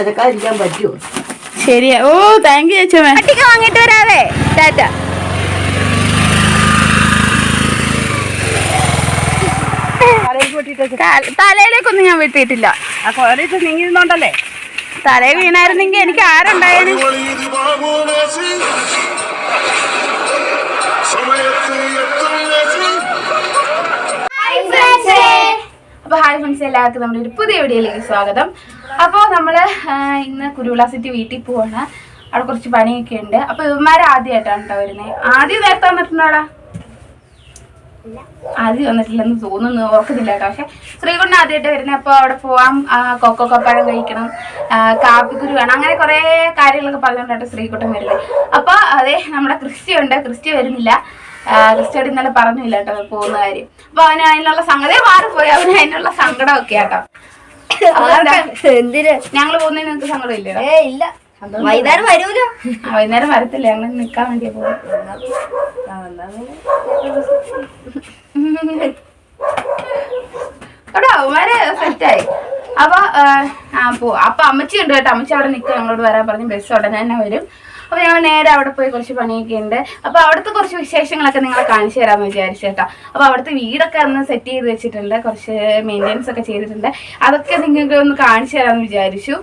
എടുക്കാതിരിക്കാൻ പറ്റുമോ ശരിയാ. ഓ thank you Chechamma പട്ടിക വാങ്ങിട്ട് വരാവേ. ടാറ്റ. തല- തലയിലേക്കൊന്നും ഞാൻ വെട്ടിയിട്ടില്ല. നീങ്ങിരുന്നോണ്ടല്ലേ തലയിൽ വീണായിരുന്നെങ്കിൽ എനിക്ക് ആരുണ്ടായാലും അപ്പൊ ഹായ് ഫ്രണ്ട്സ് എല്ലാവർക്കും നമ്മുടെ ഒരു പുതിയ വീഡിയോയിലേക്ക് സ്വാഗതം. അപ്പോൾ നമ്മൾ ഇന്ന് കുരുവിള സിറ്റി വീട്ടിൽ പോവാണ്. അവിടെ കുറച്ച് പണിയൊക്കെ ഉണ്ട്. അപ്പൊ ഇവന്മാർ ആദ്യമായിട്ടാണ് കേട്ടോ വരുന്നത് ആദ്യം നേരത്തെ വന്നിട്ടുണ്ടോടാ ആദ്യം വന്നിട്ടില്ലെന്ന് തോന്നുന്നു. ഓർക്കുന്നില്ല കേട്ടോ പക്ഷെ ശ്രീകുണ്ണ ആദ്യമായിട്ട് വരുന്നത് അപ്പോൾ അവിടെ പോവാം. കൊക്കോ കൊപ്പഴം കഴിക്കണം. കാപ്പിക്കുരു വേണം അങ്ങനെ കുറേ കാര്യങ്ങളൊക്കെ പറഞ്ഞുകൊണ്ടാണ് ശ്രീകുട്ടൻ വരുന്നത് അപ്പോൾ അതെ നമ്മുടെ ക്രിസ്റ്റി ഉണ്ട്. ക്രിസ്റ്റി വരുന്നില്ല. ക്രിസ്റ്റിയോട് ഇന്നലെ പറഞ്ഞില്ല കേട്ടോ പോകുന്ന കാര്യം. അപ്പൊ അവന് അതിനുള്ള സംഗതി മാറിപ്പോയി. അവന് അതിനുള്ള സങ്കടമൊക്കെ കേട്ടോ എന്തിന്? ഞങ്ങൾ പോകുന്നതിന് നിങ്ങൾക്ക് സങ്കടം ഇല്ലേ. ഏ ഇല്ല വൈകുന്നേരം വരൂലോ? വൈകുന്നേരം വരത്തില്ല. ഞങ്ങൾ നിൽക്കാൻ വേണ്ടിയാ പോകും കേട്ടോ അവന്മാര് സെറ്റായി. അപ്പൊ അപ്പൊ അമ്മച്ചി ഉണ്ട് കേട്ടോ. അമ്മച്ചി അവിടെ നിൽക്കുക ഞങ്ങളോട് വരാൻ പറഞ്ഞു. ബസ് ഉടനെ തന്നെ വരും. അപ്പൊ ഞങ്ങൾ നേരെ അവിടെ പോയി കുറച്ച് പണിയൊക്കെ ഉണ്ട്. അപ്പൊ അവിടുത്തെ കുറച്ച് വിശേഷങ്ങളൊക്കെ നിങ്ങളെ കാണിച്ചു തരാമെന്ന് വിചാരിച്ചു കേട്ടോ. അപ്പൊ അവിടുത്തെ വീടൊക്കെ ഒന്ന് സെറ്റ് ചെയ്ത് വെച്ചിട്ടുണ്ട്. കുറച്ച് മെയിന്റെനൻസ് ഒക്കെ ചെയ്തിട്ടുണ്ട്. അതൊക്കെ നിങ്ങൾക്ക് ഒന്ന് കാണിച്ചു തരാമെന്ന് വിചാരിച്ചു.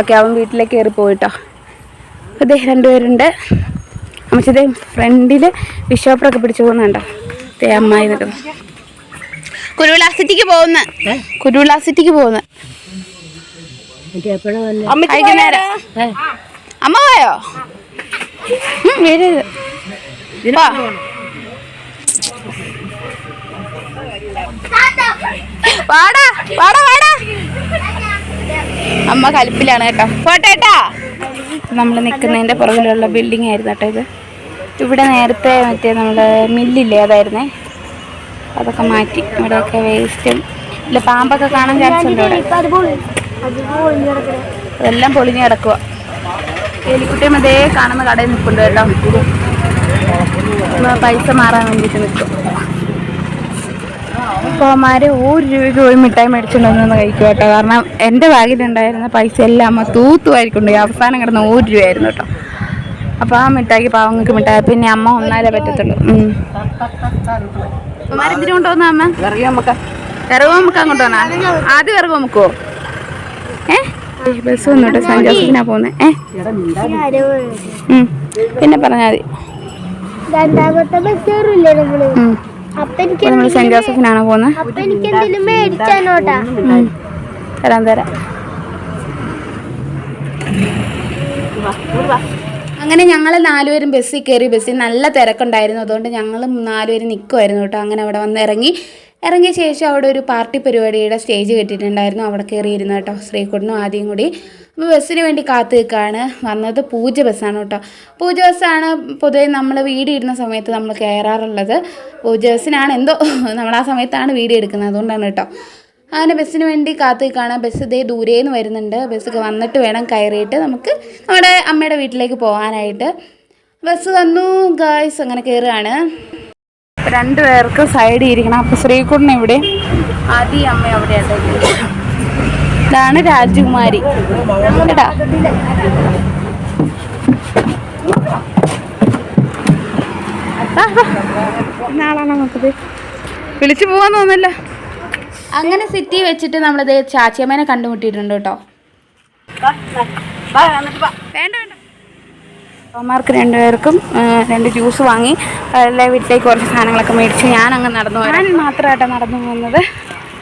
ഓക്കെ അവൻ വീട്ടിലേക്ക് കയറി പോയിട്ടോ. അതെ രണ്ടുപേരുണ്ട്. അമ്മച്ചതേ ഫ്രണ്ടിൽ വിഷോപ്പറൊക്കെ പിടിച്ചു പോകുന്നുണ്ടോ? ദേ അമ്മായി നിൽക്കുന്നു കുരുവിളാസിറ്റിക്ക് പോകുന്ന. കുരുവിളാസിറ്റിക്ക് പോകുന്ന. വൈകുന്നേരം അമ്മ പോയോ? വരരുത്. വാടാ വാടാ വാടാ. അമ്മ കലിപ്പിലാണ് കേട്ടോ. പോട്ടെ കേട്ടാ നമ്മൾ നിൽക്കുന്നതിന്റെ പുറകിലുള്ള ബിൽഡിംഗ് ആയിരുന്നു കേട്ടോ ഇത്. ഇവിടെ നേരത്തെ മറ്റേ നമ്മൾ മില്ലില്ലേ അതായിരുന്നേ. അതൊക്കെ മാറ്റി ഇവിടെയൊക്കെ വേസ്റ്റും ഇല്ല പാമ്പൊക്കെ കാണാൻ ചാൻസ് ഉണ്ട് ഇവിടെ. അതെല്ലാം പൊളിഞ്ഞ് കിടക്കുക എലിക്കുട്ടിയും അതേ കാണുന്ന കടയിൽ നിൽപ്പുണ്ട് കേട്ടോ. പൈസ മാറാൻ വേണ്ടിയിട്ട് നിൽക്കും. അപ്പോൾ അമ്മമാര് ഒരു രൂപയ്ക്ക് പോയി മിഠായി മേടിച്ചുകൊണ്ടൊന്ന് കഴിക്കും കേട്ടോ. കാരണം എന്റെ ബാഗിലുണ്ടായിരുന്ന പൈസ എല്ലാം അമ്മ തൂത്തുമായിരിക്കും അവസാനം കിടന്ന ഒരു രൂപയായിരുന്നു കേട്ടോ. അപ്പോൾ ആ മിഠായിക്ക് പാവങ്ങൾക്ക് മിഠായി. പിന്നെ അമ്മ ഒന്നാലേ പറ്റത്തുള്ളൂ. അമ്മമാർ എന്തിനു കൊണ്ടുപോകുന്ന അമ്മ? അറിയാം നമുക്ക് വിറവ് നമുക്ക് അങ്ങോട്ട് വന്നാ? ആദ്യം വിറവ് നമുക്കോ ഏ? ബസ് വന്നോട്ടെ സെന്റ് ജോസഫിനാ പോകുന്നത് ഏ. പിന്നെ പറഞ്ഞാൽ മതി. രണ്ടാമത്തെ ബസ് കയറില്ലേ. എനിക്ക് നമ്മൾ സെന്റ് ജോസഫിനാണ് പോകുന്നത്. തരാം തരാം. അങ്ങനെ ഞങ്ങൾ നാലുപേരും ബസ്സിൽ കയറി ബസ്സിൽ നല്ല തിരക്കുണ്ടായിരുന്നു. അതുകൊണ്ട് ഞങ്ങൾ നാലുപേരും നിൽക്കുമായിരുന്നു കേട്ടോ. അങ്ങനെ അവിടെ വന്ന് ഇറങ്ങി. ഇറങ്ങിയ ശേഷം അവിടെ ഒരു പാർട്ടി പരിപാടിയുടെ സ്റ്റേജ് കെട്ടിയിട്ടുണ്ടായിരുന്നു. അവിടെ കയറിയിരുന്നു കേട്ടോ ശ്രീകുട്ടനും ആദ്യം കൂടി. അപ്പോൾ ബസ്സിന് വേണ്ടി കാത്തു നിൽക്കുകയാണ്. വന്നത് പൂജ ബസ്സാണ് കേട്ടോ. പൂജ ബസ്സാണ് പൊതുവെ നമ്മൾ വീഡിയോ ഇടുന്ന സമയത്ത് നമ്മൾ കയറാറുള്ളത്. പൂജ ബസ്സിനാണ് എന്തോ നമ്മൾ ആ സമയത്താണ് വീഡിയോ എടുക്കുന്നത് അതുകൊണ്ടാണ് കേട്ടോ. അങ്ങനെ ബസ്സിന് വേണ്ടി കാത്തു നിൽക്കുകയാണ്. ബസ് ഇതേ ദൂരേന്ന് വരുന്നുണ്ട്. ബസ്സൊക്കെ വന്നിട്ട് വേണം കയറിയിട്ട് നമുക്ക് നമ്മുടെ അമ്മയുടെ വീട്ടിലേക്ക് പോകാനായിട്ട്. ബസ് വന്നു. ഗേൾസ് അങ്ങനെ കയറുകയാണ്. രണ്ടു പേർക്ക് സൈഡിൽ ഇരിക്കണം. അപ്പോൾ ശ്രീകുട്ടൻ ഇവിടെ ആദി അമ്മ അവിടെയാണ് ഇതാണ് രാജകുമാരി. കേട്ടാ? നാളാണോ വിളിച്ചു പോവാൻ തോന്നല്ല അങ്ങനെ സിറ്റി വെച്ചിട്ട് നമ്മളത് ചാച്ചിയമ്മേനെ കണ്ടുമുട്ടിയിട്ടുണ്ട് കേട്ടോ. വേണ്ട. അമ്മമാർക്ക് രണ്ടുപേർക്കും രണ്ട് ജ്യൂസ് വാങ്ങി എല്ലാ വീട്ടിലേക്ക് കുറച്ച് സാധനങ്ങളൊക്കെ മേടിച്ച് ഞാൻ അങ്ങ് നടന്നു ഞാൻ മാത്രമായിട്ടാണ് നടന്നു പോകുന്നത്.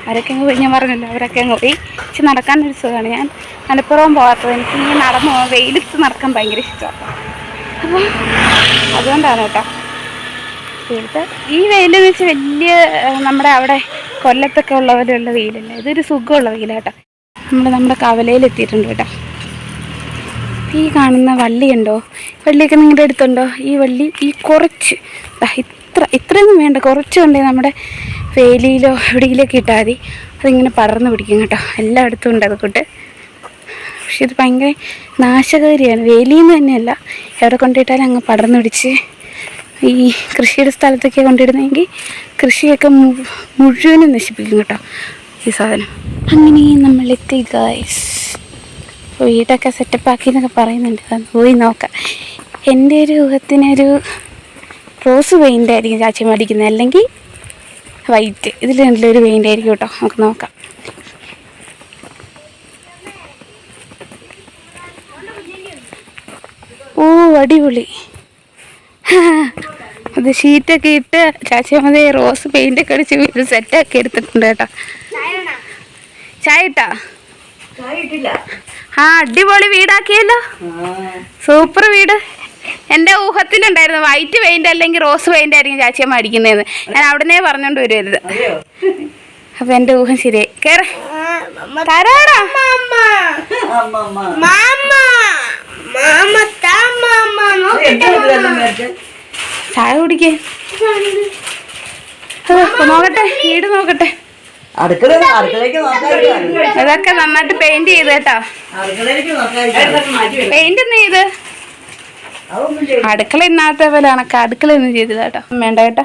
അവരൊക്കെ അങ്ങ് പോയി. ഞാൻ പറഞ്ഞല്ലോ അവരൊക്കെ അങ്ങ് പോയി. പക്ഷെ നടക്കാൻ ഒരു സുഖമാണ്. ഞാൻ മലപ്പുറം പോകാത്തത്. എനിക്ക് ഇങ്ങനെ നടന്നു പോകാൻ വെയിലത്ത് നടക്കാൻ ഭയങ്കര ഇഷ്ടമാണ്. അപ്പം അതുകൊണ്ടാണ് കേട്ടോ. വെയിലത്ത് ഈ വെയിലെന്ന് വെച്ചാൽ വലിയ നമ്മുടെ അവിടെ കൊല്ലത്തൊക്കെ ഉള്ള പോലെയുള്ള വെയിലല്ല? ഇതൊരു സുഖമുള്ള വെയിലാട്ടോ നമ്മൾ നമ്മുടെ കവലയിൽ എത്തിയിട്ടുണ്ട് കേട്ടോ. ഈ കാണുന്ന വള്ളിയുണ്ടോ? വള്ളിയൊക്കെ നിങ്ങളുടെ അടുത്തുണ്ടോ? ഈ വള്ളി ഈ കുറച്ച് ഇത്ര ഇത്രയൊന്നും വേണ്ട. കുറച്ച് കൊണ്ടേ നമ്മുടെ വേലിയിലോ എവിടെയെങ്കിലുമൊക്കെ ഇട്ടാൽ മതി. അതിങ്ങനെ പടർന്ന് പിടിക്കും കേട്ടോ. എല്ലായിടത്തും ഉണ്ട് അതുകൊണ്ട്. പക്ഷെ ഇത് ഭയങ്കര നാശകാരിയാണ്. വേലിയെന്ന് തന്നെയല്ല. എവിടെ കൊണ്ടിട്ടാലും അങ്ങ് പടർന്നു പിടിച്ച് ഈ കൃഷിയുടെ സ്ഥലത്തൊക്കെ കൊണ്ടിടുന്നെങ്കിൽ കൃഷിയൊക്കെ മുഴുവനും നശിപ്പിക്കും കേട്ടോ ഈ സാധനം. അങ്ങനെ നമ്മൾ എത്തി ഗായ്സ് വീടൊക്കെ സെറ്റപ്പാക്കി എന്നൊക്കെ പറയുന്നുണ്ട് പോയി നോക്കാം. എന്റെ ഒരു ഊഹത്തിനൊരു റോസ് പെയിന്റ് ആയിരിക്കും ചാച്ചി മേടിക്കുന്നത് അല്ലെങ്കിൽ വൈറ്റ്. ഇതിൽ രണ്ടിലൊരു പെയിന്റ് ആയിരിക്കും കേട്ടോ. നമുക്ക് നോക്കാം. ഓ അടിപൊളി. അത് ഷീറ്റൊക്കെ ഇട്ട് ചാച്ചി മതി റോസ് പെയിന്റൊക്കെ അടിച്ച് വീട് സെറ്റാക്കി എടുത്തിട്ടുണ്ട് കേട്ടോ. ചായ ഇട്ടാ? ആ അടിപൊളി വീടാക്കിയല്ലോ. സൂപ്പർ വീട്. എന്റെ ഊഹത്തിലുണ്ടായിരുന്നു വൈറ്റ് പെയിന്റ് അല്ലെങ്കിൽ റോസ് പെയിന്റ് ആയിരിക്കും ചാച്ചിയമ്മ അടിക്കുന്നതെന്ന് ഞാൻ അവിടുന്ന് പറഞ്ഞോണ്ട് വരുവരുത് അപ്പൊ എന്റെ ഊഹം ശരിയായി. കേറ. തരാടാ. അമ്മമ്മ. നോക്കട്ടെ ചായ കുടിക്കേ. നോക്കട്ടെ വീട് നോക്കട്ടെ. ഇതൊക്കെ നന്നായിട്ട് പെയിന്റ് ചെയ്ത് കേട്ടോ. പെയിന്റ് ഒന്നും ചെയ്ത്. അടുക്കള ഇന്നാത്ത പോലെ കണക്ക് അടുക്കള ഒന്നും ചെയ്തില്ല കേട്ടോ. വേണ്ട കേട്ടോ.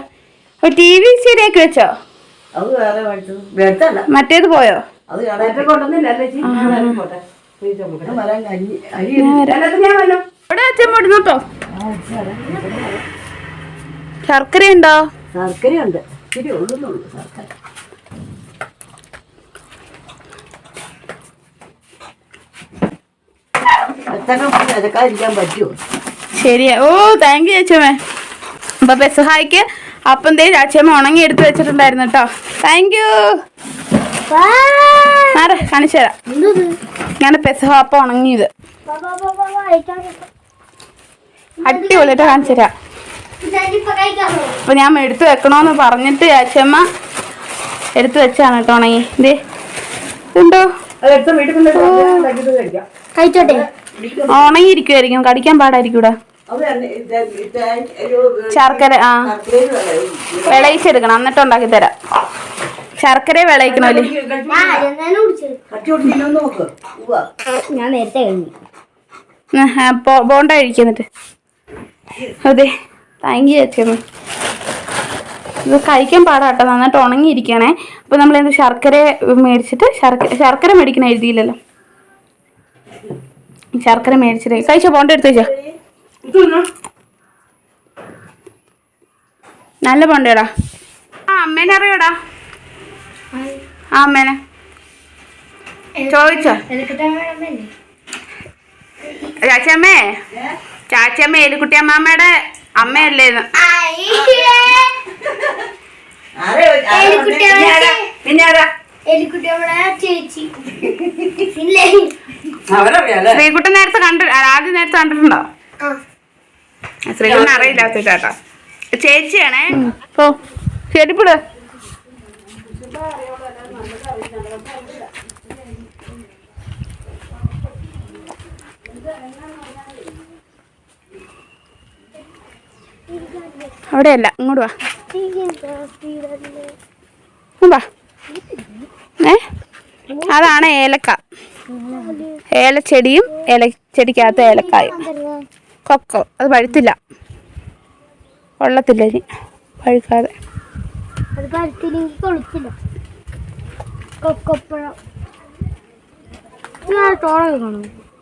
അപ്പൊ ടി വി ശരിയാക്കി വെച്ചോ? മറ്റേത് പോയോ? ഇവിടെ അച്ഛൻ പോടുന്നു കേട്ടോ. ശർക്കര ഉണ്ടോ ശർക്കരയുണ്ട്? ശരി ഉള്ളുന്നുള്ളൂ ശർക്കര എത്ര ഇതൊക്കെ പറ്റുമോ ശരിയാ. ഓ താങ്ക് യു ചേച്ചമ്മേ അപ്പൊ പെസഹായിക്ക് അപ്പം തേ അച്ഛമ്മ ഉണങ്ങി എടുത്ത് വെച്ചിട്ടുണ്ടായിരുന്നു കേട്ടോ താങ്ക് യു ആരെ കാണിച്ചു തരാം. ഞാൻ പെസഹ അപ്പം ഉണങ്ങിയത്. അടിപൊളിയായിട്ട് കാണിച്ചു തരാം. അപ്പൊ ഞാൻ എടുത്തു വെക്കണോന്ന് പറഞ്ഞിട്ട് അച്ഛമ്മ എടുത്തു വെച്ചാണ് കേട്ടോ ഉണങ്ങി. ഇതേ ഉണ്ടോ കഴിച്ചോട്ടെ? ഉണങ്ങിയിരിക്കുമായിരിക്കും കടിക്കാൻ ഒരു ശർക്കര ആ. വിളയിച്ചെടുക്കണം. എന്നിട്ട് ഉണ്ടാക്കി തരാം. ശർക്കര വിളയിക്കണമല്ലേ ഞാൻ നേരത്തെ കഴിഞ്ഞു. ബോണ്ട കഴിക്കുന്നിട്ട് അതെ താങ്ക് യു ചേച്ചമ്മ ഇത് കഴിക്കാൻ പാടാട്ടോ. നന്നായിട്ട് ഉണങ്ങിയിരിക്കണേ. അപ്പോൾ നമ്മൾ എന്ത് ശർക്കര മേടിച്ചിട്ട് ശർക്കര ശർക്കര മേടിക്കണ എഴുതിയില്ലല്ലോ. ശർക്കര മേടിച്ചിട്ട് കഴിച്ചോ പോണ്ട എടുത്ത് നല്ല ബോണ്ടേടാ ആ അമ്മേനെ അറിയോടാ. ആ അമ്മേനെ. ചോദിച്ചോ. ചാച്ചമ്മേ. ചാച്ചമ്മ എലിക്കുട്ടി അമ്മാമ്മയുടെ അമ്മയല്ലേ പിന്നെ ആരാ? ശ്രീകുട്ടൻ നേരത്തെ കണ്ടു ആദ്യം നേരത്തെ കണ്ടിട്ടുണ്ടോ? ആ. ശ്രീകുട്ടൻ അറിയില്ല ചേട്ടാ. ചേച്ചിയാണേ. ഓ ശരിപ്പിട്. അവിടെയല്ല ഇങ്ങോട്ട് വാ. വാ. ഏ? അതാണ് ഏലക്ക. ഏലച്ചെടിയും ഏലച്ചെടിക്കകത്ത് ഏലക്കായും. കൊക്കോ. അത് പഴുത്തില്ല. കൊള്ളത്തില്ല ഇനി. പഴുക്കാതെ.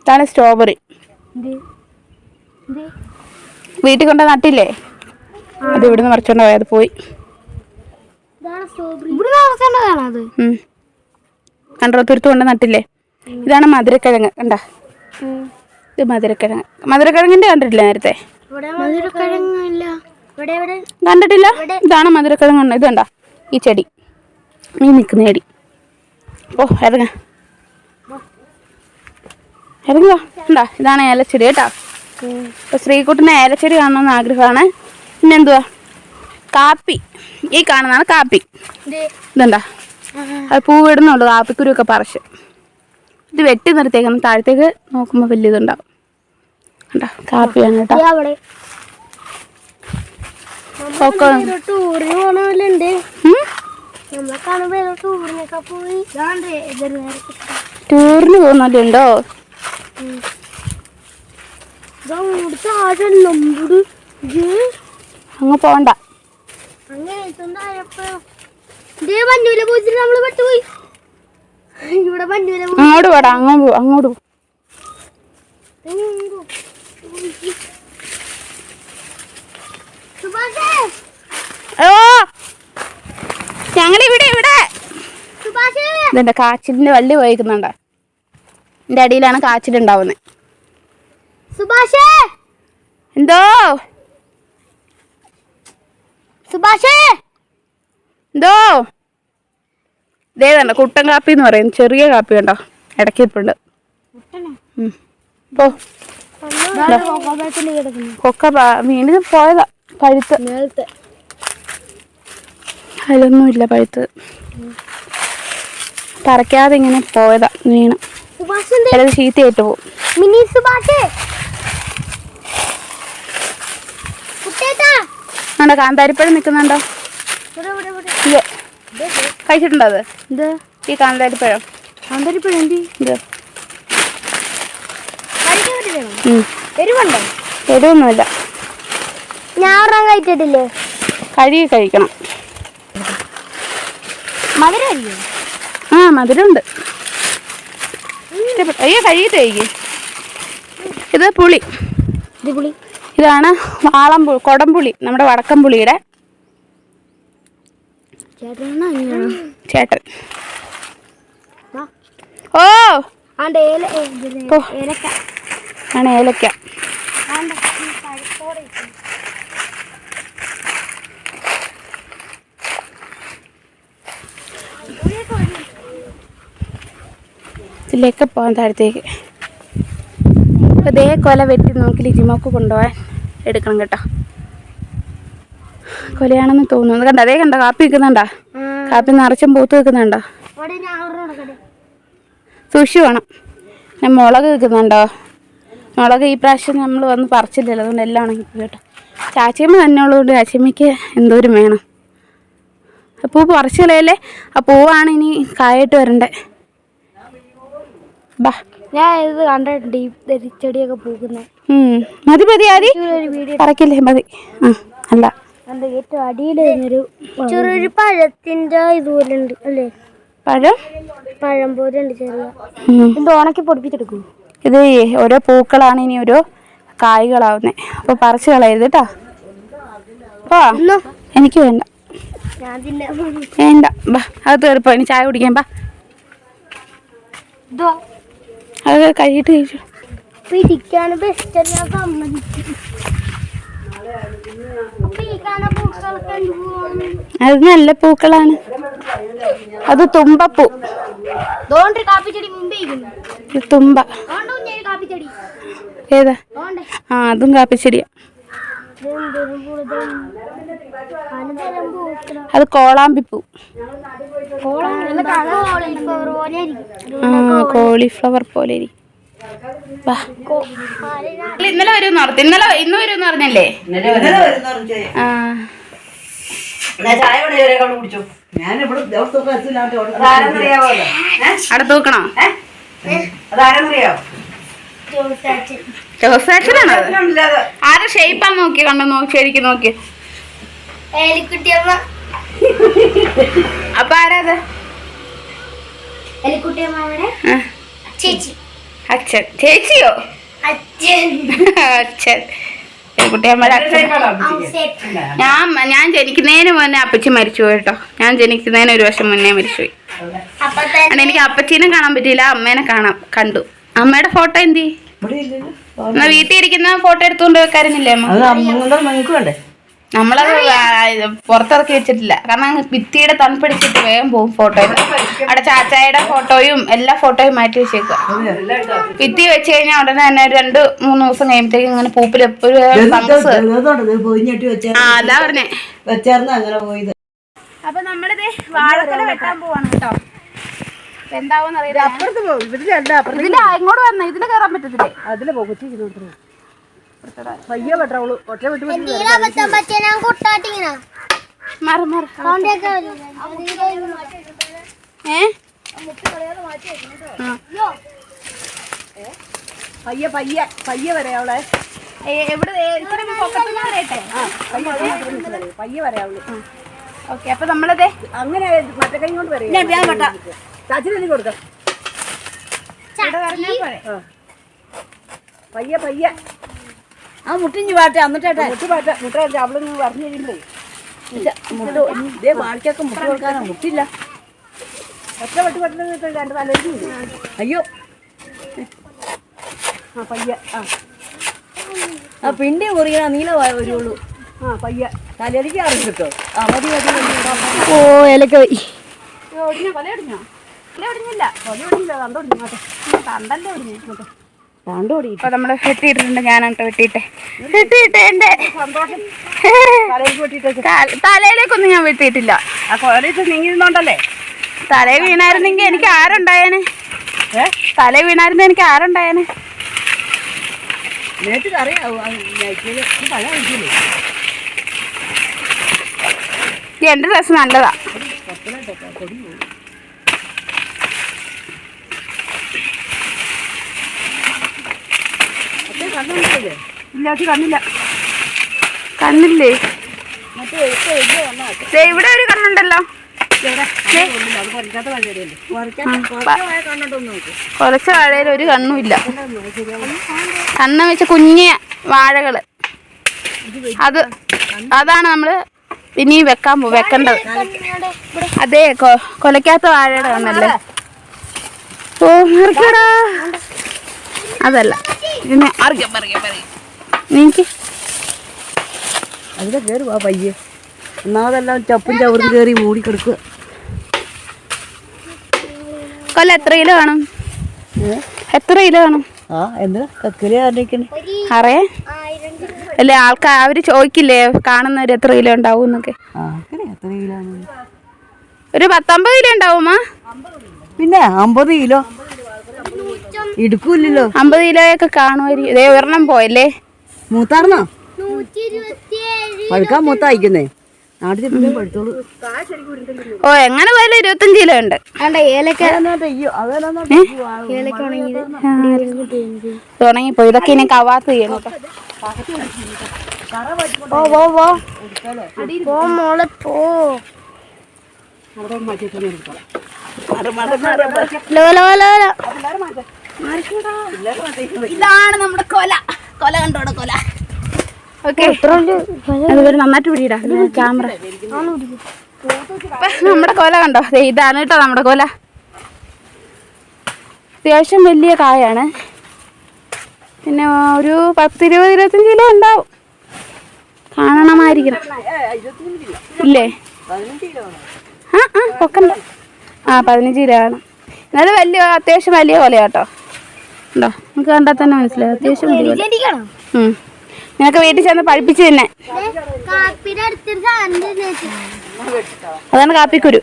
ഇതാണ് സ്ട്രോബെറി. വീട്ടിൽ കൊണ്ട് നട്ടില്ലേ? അത് ഇവിടുന്ന് മറിച്ചോണ്ട് പോയത് പോയി. ഇവിടെ. കണ്ടോ തുരുത്ത് കൊണ്ട് നട്ടില്ലേ ഇതാണ് മധുരക്കിഴങ്ങ്. കണ്ട? ഇത് മധുരക്കിഴങ്ങ്. മധുരക്കിഴങ്ങിന്റെ കണ്ടിട്ടില്ല നേരത്തെ? കണ്ടിട്ടില്ല? ഇതാണ് മധുരക്കിഴങ്ങ്. ഇത് കണ്ട? ഈ ചെടി. ഈ നിൽക്കുന്ന ചെടി. ഓ ഇറങ്ങ. ഇറങ്ങുക കണ്ടാ? ഇതാണ് ഏലച്ചെടി കേട്ടോ? അപ്പൊ ശ്രീകുട്ടിന് ഏലച്ചെടി കാണണമെന്ന് ആഗ്രഹമാണ്. പിന്നെന്തുവാ? കാപ്പി. ഈ കാണുന്നതാണ് കാപ്പി. ഇതുണ്ടാ? അത് പൂവിടുന്നുള്ളത് കാപ്പിക്കുരുവൊക്കെ പറിച്ച്. ഇത് വെട്ടി നിർത്തിയേക്കണം. താഴത്തേക്ക് നോക്കുമ്പോൾ വലിയ ഇതുണ്ടാവും കണ്ടോ? കാപ്പിയാണ് കേട്ടോ. ഒക്കെ ടൂറിന് ഇത് അങ്ങ് പോണ്ട. അങ്ങനെ നമ്മൾ പെട്ടുപോയി. ഇവിടെ അങ്ങോട്ട് പോടാ അങ്ങോട്ട് പോ അങ്ങോട്ട് പോ സുഭാഷേ. ഓ ഞങ്ങളിവിടെ ഇവിടെ ഇതെന്റെ കാച്ചിലിന്റെ വള്ളി പോയിക്കുന്നുണ്ടോ. എന്റെ അടിയിലാണ് കാച്ചിലുണ്ടാവുന്നത് സുഭാഷേ. എന്തോ? സുഭാഷേ. എന്തോ? ഇതേതണ്ട കുട്ടൻ കാപ്പി എന്ന് പറയും. ചെറിയ കാപ്പി കണ്ടോ? ഇടയ്ക്ക് ഇപ്പുണ്ട്. പോ. കൊക്ക മീനിന് വീണ്ടും പോയതാ പഴുത്ത്. അതിലൊന്നുമില്ല പഴുത്ത്. പറിക്കാതെ ഇങ്ങനെ പോയതാ വീണ്. ചിലത് ചീത്തയായിട്ട് പോകും കാന്താരിപ്പഴം നിൽക്കുന്നുണ്ടോ? കഴിച്ചിട്ടുണ്ടോ അത്? ഇത് ഈ കാന്താരിപ്പഴം കാന്താരിപ്പഴം എന്തി? ഇത്. എരിവുണ്ടോ? എരിവൊന്നുമില്ല. ഞാൻ ഒരെണ്ണം കഴിച്ചിട്ടില്ലേ? കഴുകി കഴിക്കണം. മധുരം ആ മധുരമുണ്ട്. ഇഷ്ടപ്പെട്ടു അയ്യോ കഴുകിയിട്ട് കഴിക്കും. ഇത് പുളി. ഇത് പുളി? ഇതാണ് വാളംപുളി കൊടംപുളി നമ്മുടെ വടക്കം പുളിയുടെ ചേട്ടനാ അങ്ങനെയാണോ ചേട്ടൻ. ഓ! ആണ് ഏലക്ക. ഇതിലേക്ക് പോകാൻ താഴത്തേക്ക്. ഇതേ കൊല വെട്ടി നോക്കി ലിജിമോക്ക് കൊണ്ടുപോകാൻ എടുക്കണം കേട്ടോ. കൊലയാണെന്ന് തോന്നുന്നു. കണ്ട? അതേ കണ്ട? കാപ്പി വെക്കുന്നുണ്ടാ? കാപ്പി നിറച്ചും പൂത്ത് വെക്കുന്നുണ്ടോ? സുഷി സൂക്ഷിച്ച് വേണം ഞാൻ മുളക് വെക്കുന്നുണ്ടോ? മുളക് ഈ പ്രാവശ്യം നമ്മൾ വന്ന് പറിച്ചില്ലല്ലോ. അതുകൊണ്ട് എല്ലാം ഉണങ്ങി കേട്ടോ. ചാച്ചിയമ്മ തന്നെ ഉള്ളതുകൊണ്ട് ചാച്ചിയമ്മയ്ക്ക് എന്തോരം വേണം. ആ പൂ പറിച്ചില്ലേ ആ പൂവാണ് ഇനി കായിട്ട് വരണ്ടേ. ബാ. ഞാൻ ഇത് കണ്ടിട്ടുണ്ട്. ഈ ചെടിയൊക്കെ പൂക്കുന്നത്. മതി മതി ആദി. പറക്കില്ലേ? മതി. ആ അല്ല. അതിന്റെ ഏറ്റവും അടിയിൽ ഒരു ചെറിയൊരു പഴത്തിന്റെ ഇതുപോലെ ഉണ്ട് അല്ലേ? പഴം? പഴം പോലെ ഉണ്ട് ചെറിയ. ഇത് ഉണക്കി പൊടിപ്പിച്ചെടുക്കൂ ഇത് ഓരോ പൂക്കളാണ് ഇനി ഓരോ കായ്കളാവുന്നേ. അപ്പൊ പറിച്ചു കളയരുത് കേട്ടോ പോ എനിക്ക് വേണ്ട. വേണ്ട. ബാ അത് തീർപ്പോ ഇനി ചായ കുടിക്കാൻ ബാ. അത് കഴിയിട്ട് കഴിച്ചു. പിടിക്കാൻ ബെസ്റ്റ് ഞാൻ സമ്മതിച്ചു. അത് നല്ല പൂക്കളാണ്. അത് തുമ്പപ്പൂ. തുമ്പ. ഏതാ? ആ അതും കാപ്പിച്ചെടിയാ. അത് കോളാമ്പിപ്പൂ. ആ കോളിഫ്ലവർ പോലെ ഇരിക്കും. ഇന്നലെ വരും ഇന്നലെ ഇന്ന് വരും പറഞ്ഞല്ലേ? അടുത്ത് നോക്കണോ. ജോസാച്ചനാണോ ആരുടെ ഷേപ്പാ നോക്കി കണ്ടു? നോക്കി ശരിക്കും നോക്കി. അപ്പൊ ആരാ ചേച്ചി. അച്ഛൻ. ചേച്ചിയോ? അച്ഛൻ. ഞാൻ ഞാൻ ജനിക്കുന്നതിന് മുന്നേ അപ്പച്ചി മരിച്ചു പോയി കേട്ടോ. ഞാൻ ജനിക്കുന്നതിന് ഒരു വർഷം മുന്നേ മരിച്ചുപോയി. അപ്പൊ എനിക്ക് അപ്പച്ചീനെ കാണാൻ പറ്റിയില്ല. അമ്മേനെ കാണാം. കണ്ടു. അമ്മയുടെ ഫോട്ടോ എന്തി? വീട്ടിൽ ഇരിക്കുന്ന ഫോട്ടോ എടുത്തുകൊണ്ട് വെക്കാറുന്നില്ലേ അമ്മ? നമ്മളത് പുറത്തിറക്കി വെച്ചിട്ടില്ല. കാരണം അങ്ങ് ഭിത്തിയുടെ തണുപ്പിടിച്ചിട്ട് വേഗം പോകും ഫോട്ടോ അവിടെ ചാച്ചായുടെ ഫോട്ടോയും എല്ലാ ഫോട്ടോയും മാറ്റി വെച്ചേക്കുക ഭിത്തി വെച്ച് കഴിഞ്ഞാൽ ഉടനെ തന്നെ ഒരു രണ്ട് മൂന്ന് ദിവസം കഴിയുമ്പോഴത്തേക്കും ഇങ്ങനെ പൂപ്പിൽ എപ്പോഴും ആ അതാ പറഞ്ഞേ. വെച്ചാർന്ന് അങ്ങനെ പോയത് അപ്പൊ നമ്മളിത് വാഴക്കൊല വെട്ടാൻ പോവാണ് കേട്ടോ. എന്താവും അപ്പുറത്ത് പോകും ഇതിലല്ല അപ്പുറത്ത് ഇതിൽ ഇങ്ങോട്ട് വന്നേ. ഇതിൽ കയറാൻ പറ്റത്തില്ലേ? അതിൽ പോകും പയ്യ പെട്രോൾ ഒറ്റ വിട്ട് ഞാൻ മാറി മാറി. ഏ? പയ്യ പയ്യ പയ്യ വരെ അവളെ. എവിടെ ഇത്ര പൊക്കത്തുനിന്ന് വരട്ടെ? പയ്യ വരെ. അവൾ. ഓക്കെ അപ്പൊ നമ്മളതേ അങ്ങനെ മറ്റേ കൈ കൊണ്ട് വരെ. ചാച്ചിന് കൊടുക്കാം. ഇവിടെ പറഞ്ഞാ പോരെ. പയ്യെ പയ്യെ. ആ മുട്ടിഞ്ഞ് പാട്ടെ എന്നിട്ടേ മുട്ട് മാറ്റ മുട്ട അവളൊന്ന് പറഞ്ഞു കഴിയുമ്പോഴേ. മുട്ട് ഇതേ വാടിക്കൊക്കെ മുട്ട് കൊടുക്കാനാ. മുട്ടില്ല. ഒറ്റ വെട്ട് വെട്ടുന്നത് രണ്ട് തലയിൽ അയ്യോ. ആ പിന്നെ ആ. ആ പിണ്ടി മുറിക്കണ നീല വരുള്ളൂ. ആ പയ്യെ. അറിഞ്ഞു കിട്ടോ ആ മതി മതി മതി. ഓ ഇലക്ക പോയി ഒടിഞ്ഞോ? കൊല ഒടിഞ്ഞോ? കൊല ഒടിഞ്ഞില്ല. കൊടി ഒടിയില്ല കണ്ടോടി മാട്ടെ തണ്ടല്ലേ ഒടിഞ്ഞു. ഇങ്ങോട്ട്. നമ്മൾ വെട്ടിയിട്ടുണ്ട് ഞാനാട്ടോ വെട്ടിയിട്ടെ. വെട്ടിയിട്ടെ എന്റെ തലയിലേക്കൊന്നും ഞാൻ വെട്ടിയിട്ടില്ല. വീണായിരുന്നെങ്കി തലേ വീണായിരുന്നെങ്കിൽ എനിക്ക് ആരുണ്ടായേനെ? തല വീണായിരുന്നെ എനിക്ക് ആരുണ്ടായേനെ? എന്റെ ഡ്രസ് നല്ലതാ. ഇല്ലാത്തി കണ്ണില്ല. ഇവിടെ ഒരു കണ്ണുണ്ടല്ലോ. കുറച്ച് വാഴയിൽ ഒരു കണ്ണുമില്ല കണ്ണെന്ന് വെച്ച കുഞ്ഞ വാഴകൾ. അത് അതാണ് നമ്മൾ ഇനി വെക്കാൻ പോ വെക്കണ്ടത്. അതെ കൊലക്കാത്ത വാഴയുടെ കണ്ണല്ലേ? ഓ മറിക്കടാ അതല്ല. ഇതിനെ അറിയാം പറയാം പറയാം നീക്ക് അതിലെ കയറി വാ പയ്യെ. ഒന്നാമതെല്ലാം ചപ്പും ചവറും കയറി മൂടി കിടക്കുക. കൊല എത്ര കിലോ കാണും എത്ര കിലോ കാണും ആ എന്താ? കക്കിലെ ആരണിക്കണേ അറിയേ അല്ലേ ആൾക്കാർ അവർ ചോദിക്കില്ലേ കാണുന്നവര് എത്ര കിലോ ഉണ്ടാവും എന്നൊക്കെ? ആ എത്ര കിലോ ആണ്? ഒരു പത്തൊമ്പത് കിലോ ഉണ്ടാവുമാ പിന്നെ അമ്പത് കിലോ. ഇടുക്കൂല്ലോ അമ്പത് കിലോയൊക്കെ കാണുമായിരിക്കും. ഇതേ ഒരെണ്ണം പോയല്ലേ? മൂത്താർന്നോ? പഴുക്കാൻ മൂത്ത അയക്കുന്നേ ഓ എങ്ങനെ പോയാലും ഇരുപത്തഞ്ച് കിലോ ഉണ്ട്. ഉണങ്ങിപ്പോ ഇതൊക്കെ ഇനി കവാത്ത് ചെയ്യണം ഓ ഓ ഓ പോ പോ. മോളെ പോ. ലോ ലോ ലോ ലോ. ഇതാണ് നമ്മുടെ കൊല. കൊല കണ്ടോടെ കൊല? ഓക്കെ അതുപോലെ നന്നായിട്ട് പിടിയിടാ. ക്യാമറ. നമ്മുടെ കൊല കണ്ടോ? ഇതാണ് കേട്ടോ നമ്മുടെ കൊല. അത്യാവശ്യം വലിയ കായാണ്. പിന്നെ ഒരു പത്തിരുപത് ഇരുപത്തഞ്ച് കിലോ ഉണ്ടാവും. കാണണമായിരിക്കണം. ഇല്ലേ? ആ ആ പൊക്കണ്ട. ആ പതിനഞ്ച് കിലോ ആണ്. എന്നാലും വലിയ അത്യാവശ്യം വലിയ കൊലയാട്ടോ. ഉണ്ടോ നമുക്ക് കണ്ടാൽ തന്നെ മനസ്സിലായി. അത്യാവശ്യം. നിനക്ക് വീട്ടിൽ ചെന്ന് പഴിപ്പിച്ച് തന്നെ. അതാണ് കാപ്പിക്കുരു.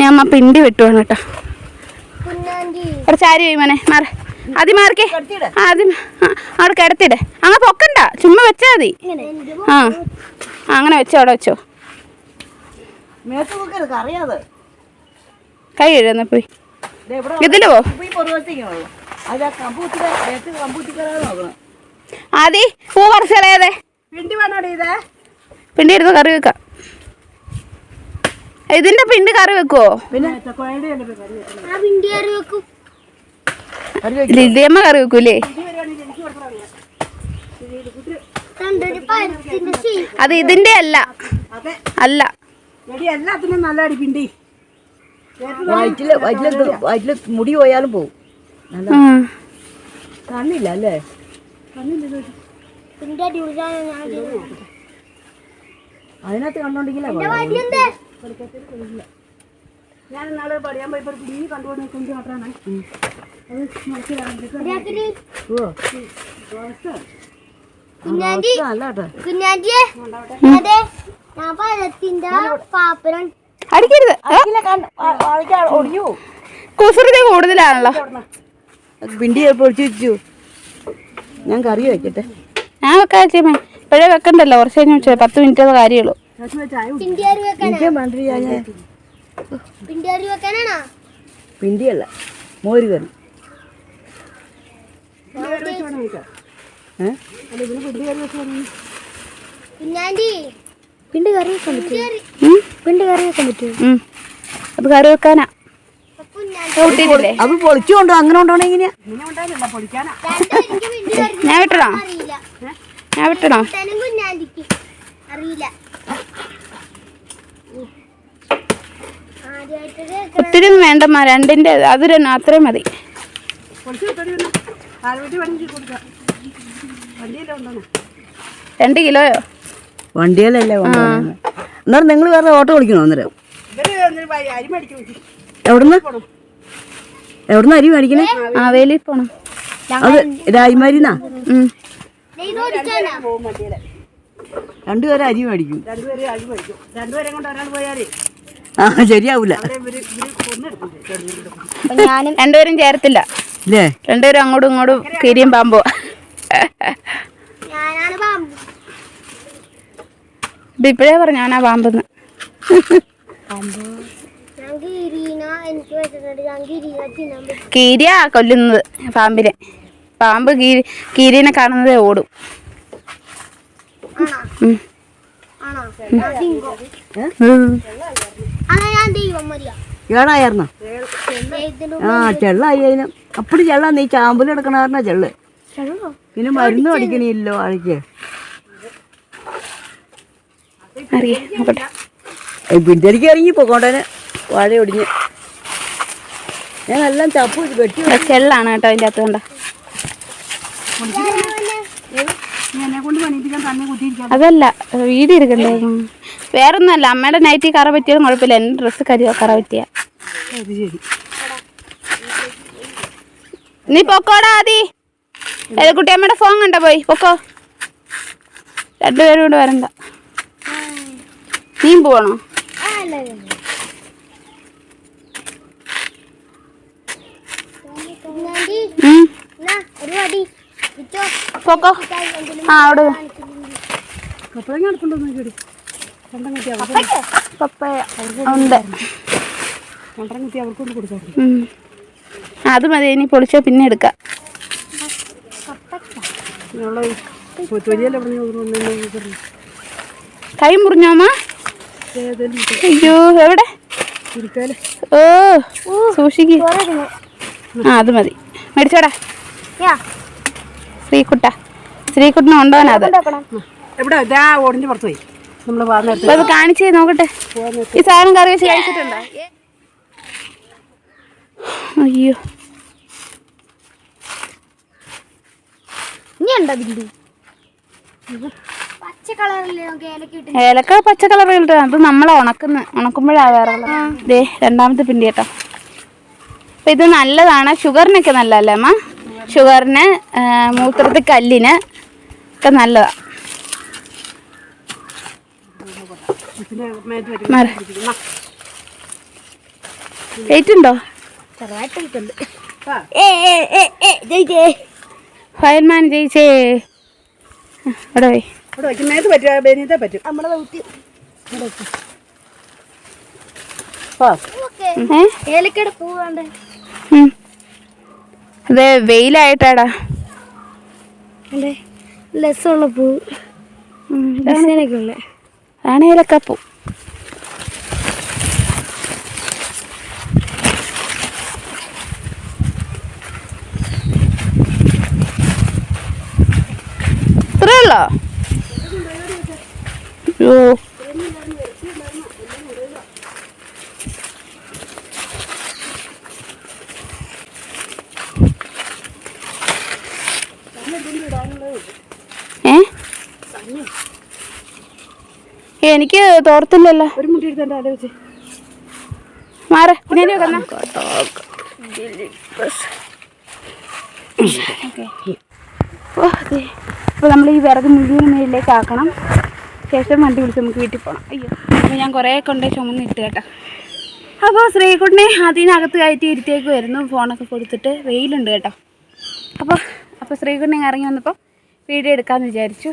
ഞാൻ പിണ്ടി വെട്ടുവാണ് കേട്ടോ. ചാരി പോയി മോനെ മാറി. ആ, ആദ്യം അവിടെ കിടത്തിട് അങ്ങനെ പൊക്കണ്ട. ചുമ്മാ വെച്ചാ മതി. ആ അങ്ങനെ വെച്ചോ അവിടെ വെച്ചോ. മേത്ത് നോക്കരുത് അറിയാതെ കൈ എഴുതുന്ന പോയി. ഇതിൽ പോ. ആദി പൂ പറിച്ച് കളയാതെ. പിണ്ടി വേണോടി ഇതേ? പിണ്ടി എടുത്ത് കറി വെക്കാം. ഇതിന്റെ പിണ്ടി കറി വെക്കുവോ? ആ പിണ്ടി കറി വെക്കൂലേ? അത് ഇതിന്റെ അല്ല. അല്ല. എല്ലാത്തിനും നല്ല വയറ്റിൽ വയറ്റിൽ വയറ്റിൽ മുടി പോയാലും പോവും. കണ്ണില്ല അല്ലേ. അതിനകത്ത് കണ്ടോണ്ടെങ്കിലേ ഞാൻ നാളെ പറയാൻ പോയപ്പോൾ ഒരു പിണ്ടി കണ്ടുകൊണ്ട് കുഞ്ചു മാത്രമാണ്. അടിക്കരുത്. കുസൃതി കൂടുതലാണല്ലോ. പിണ്ടി പൊളിച്ചു വെച്ചു. ഞാൻ കറി വെക്കട്ടെ. ഞാൻ വെക്കാം ചേമ്മ ഇപ്പോഴേ വെക്കണ്ടല്ലോ. കുറച്ച് കഴിഞ്ഞ് പത്ത് മിനിറ്റ് കാര്യമുള്ളൂ. പിണ്ടി കറി വെക്കാനാണോ പിണ്ടിയല്ല മോര് കറി പിണ്ടി കറി വെക്കാൻ പറ്റും? പിണ്ടി കറി വെക്കാൻ പറ്റുമോ? ഉം. അത് കറി വെക്കാനാ അത് പൊളിച്ചു കൊണ്ടോ അങ്ങനെ കൊണ്ടോണേ എങ്ങനെയാ ഞാൻ വിട്ടണോ? അറിയില്ല. ഞാൻ വിട്ടണോ? അറിയില്ല. ഒത്തിരി വേണ്ട വേണ്ടമ്മ രണ്ടിന്റെ അത് രണ്ട് അത്രയും മതി. രണ്ട് കിലോയോ? വണ്ടിയിലല്ലേ കൊണ്ടുപോകുന്നത്? എന്നാലും നിങ്ങൾ വേറെ ഓട്ടോ വിളിക്കണോ അന്നേരം? എവിടുന്ന്? എവിടുന്ന് അരി മേടിക്കണേ? ആ വേലി പോണം. അത് രാജ്മാരിന്നാ? രണ്ടുപേരും അരി മേടിക്കും. രണ്ടുപേരെ അരി മേടിക്കും. ആ ശരിയാവൂല. ഞാനും രണ്ടുപേരും ചേർത്തില്ല. രണ്ടുപേരും അങ്ങോട്ടും ഇങ്ങോട്ടും കിരിയും പാമ്പോ. ഞാനാണ് പാമ്പ്. ഇത് ഇപ്പോഴേ പറഞ്ഞു ഞാനാ പാമ്പെന്ന്. കീരിയാ കൊല്ലുന്നത് പാമ്പിനെ. പാമ്പ് കീരി കീരിനെ കാണുന്നതേ ഓടും. ആണോ? ഏടായിരുന്നോ ആ ചെള്ളായി അതിന് അപ്പടി ചെള്ള നീ ചാമ്പൽ എടുക്കണ കാരണ ചെള്ള്. പിന്നെ മരുന്ന് അടിക്കണില്ലോ ആൾക്ക് പിന്തിരിക്ക് ഇറങ്ങി പോകോണ്ടേന് വാഴ ഒടിഞ്ഞ്. ഞാൻ എല്ലാം ചപ്പ് വെട്ടി ചെള്ളാണ് കേട്ടോ അതിന്റെ അകത്ത് കണ്ട? അതല്ല വീട് എടുക്കണ്ടേ? ഉം. വേറൊന്നുമല്ല അമ്മയുടെ നൈറ്റി കറ പറ്റിയാലും കുഴപ്പമില്ല. എന്റെ ഡ്രസ്സ് കരിയോ കറ പറ്റിയ. നീ പൊക്കോടാ ആദി. ഏത് കുട്ടിയമ്മയുടെ ഫോൺ കണ്ട പോയി? പൊക്കോ. രണ്ടുപേരും കൂടെ വരണ്ട. നീം പോണോ? പൊക്കോ. ആ അവിടെ. കപ്പളങ്ങ അവർക്ക് പപ്പയ ഉണ്ട്. അത് മതി ഇനി പൊളിച്ചോ പിന്നെ എടുക്കാം. കൈ മുറിഞ്ഞോമ്മ അയ്യോ എവിടെ? ഓ സൂക്ഷിക്ക്. ആ അത് മതി. മേടിച്ചോടാ. ശ്രീകുട്ട. ശ്രീകുട്ടനെ അത്. എവിടെ? ഇതാ ഓടിന്റെ പുറത്ത് പോയി നമ്മൾ അത് കാണിച്ചേ നോക്കട്ടെ. ഈ സാധനം കറി വെച്ച് കഴിച്ചിട്ടുണ്ടോ? അയ്യോ. ഇനി ഉണ്ടോ ബിന്ദു? പച്ച കളറില്ലേ നമുക്ക് ഏലക്ക പച്ച കളർ അത് നമ്മളെ ഉണക്കുന്ന ഉണക്കുമ്പോഴാ വേറെ ദേ രണ്ടാമത്തെ പിണ്ടി കേട്ടോ. അപ്പൊ ഇത് നല്ലതാണ്. ഷുഗറിനൊക്കെ നല്ലതല്ലേ അമ്മ? ഷുഗറിന് മൂത്രത്തിൽ കല്ലിന് ഒക്കെ നല്ലതാ മാറ്. വെയിറ്റ് ഉണ്ടോ ചെറുതായിട്ടുണ്ട് ഫയൽമാൻ ജയിച്ചേ ഇവിടെ പോയി അവിടെ വയ്ക്കുന്നതിന് പറ്റുക ബനിയത്തെ പറ്റും നമ്മളെ വീട്ടിൽ ആ ഏ ഏലക്കയുടെ ജയിച്ചേ. അവിടെ പോയി. അതെ വെയിലായിട്ടാടാ. രസമുള്ള പൂ. ഉം, ഡിസൈനൊക്കെ ഉള്ളേ അതാണ് ഏലക്കപ്പൂ. ഇത്രേ ഉള്ളോ? അയ്യോ ഏ എനിക്ക് തോർത്തില്ലല്ലോ. ഒരു മുട്ടി എടുത്തേ മാറ്. അപ്പോൾ നമ്മൾ ഈ വിറക് മുഴുവൻ മേലിലേക്ക് ആക്കണം. ശേഷം വണ്ടി വിളിച്ച് നമുക്ക് വീട്ടിൽ പോകണം അയ്യോ അപ്പോൾ ഞാൻ കുറേ കൊണ്ടേ ചുമന്നിട്ട് കേട്ടോ. അപ്പോൾ ശ്രീകുട്ടിനെ അതിനകത്ത് കയറ്റി ഇരുത്തേക്ക് വരുന്നു. ഫോണൊക്കെ കൊടുത്തിട്ട് വെയിലുണ്ട് കേട്ടോ. അപ്പോൾ അപ്പോൾ ശ്രീകുട്ടിനെ ഇറങ്ങി വന്നപ്പോൾ വീഡിയോ എടുക്കാമെന്ന് വിചാരിച്ചു.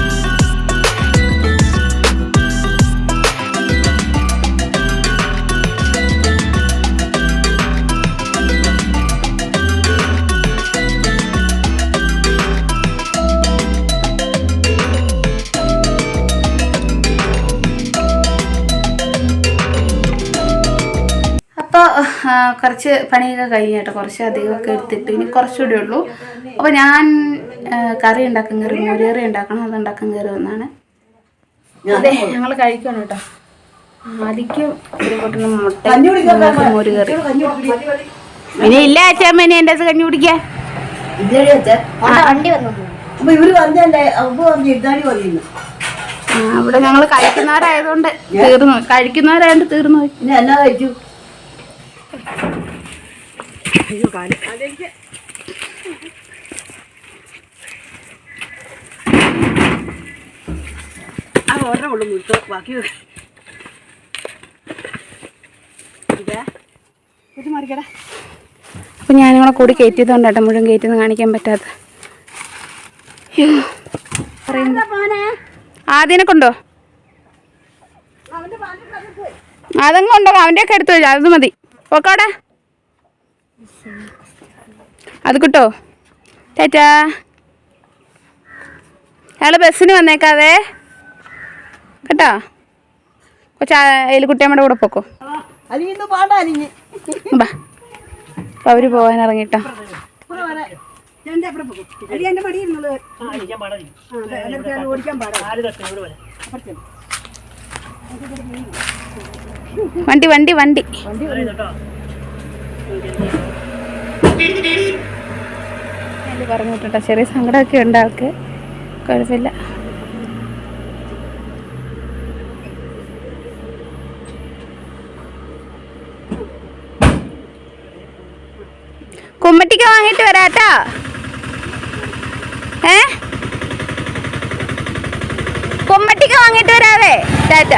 കുറച്ച് പണിയൊക്കെ കഴിഞ്ഞ് കേട്ടോ. കുറച്ച് അധികമൊക്കെ എടുത്തിട്ട് ഇനി കുറച്ചുകൂടെ ഉള്ളൂ. അപ്പോൾ ഞാൻ കറി ഉണ്ടാക്കാൻ കയറി മോരുകറി ഉണ്ടാക്കണം അത് ഉണ്ടാക്കാൻ കയറി വന്നാണ്. അതെ ഞങ്ങൾ കഴിക്കണം കേട്ടോ. മതിക്കും ഒരു പൊട്ടുന്ന മുട്ട മോരുകറി. ഇനി ഇല്ല അച്ഛമ്മ ഇനി എന്റെ കഞ്ഞി കുടിക്കാൻ. ഇവിടെ ഞങ്ങൾ കഴിക്കുന്നവരായതുകൊണ്ട് തീർന്നു. കഴിക്കുന്നവരായതുകൊണ്ട് തീർന്നു പോയി. എന്നാ കഴിച്ചു? ആ ഒരെണ്ണം ഉള്ളു മുഴുത്തോ ബാക്കി അപ്പം ഞാനിങ്ങളെ കൂടി കയറ്റിയതുകൊണ്ട് കേട്ടോ മുഴുവൻ കയറ്റിന്ന് കാണിക്കാൻ പറ്റാത്ത അയ്യോ. ആദ്യനെ കൊണ്ടോ? അതങ്ങ് കൊണ്ടോ അവന്റെ ഒക്കെ എടുത്തു അത് മതി. പോക്കോടെ അത് കിട്ടോ ചേച്ചാ അയാൾ ബസ്സിന് വന്നേക്കാതെ കേട്ടോ കൊച്ചാ എലിക്കുട്ടിയമ്മയുടെ കൂടെ പോക്കോ ബാ അപ്പം അവർ പോകാൻ ഇറങ്ങിട്ടോ ഓടിക്കാൻ പാടാ വണ്ടി വണ്ടി വണ്ടി. പറഞ്ഞു വിട്ടോ ചെറിയ സങ്കടമൊക്കെ ഉണ്ട് ആൾക്ക്. കുഴപ്പമില്ല. കുമ്മട്ടിക്ക് വാങ്ങിയിട്ട് വരാട്ടോ. ഏ? കുമ്മട്ടിക്ക് വാങ്ങിയിട്ട് വരാവേ. ടാറ്റ.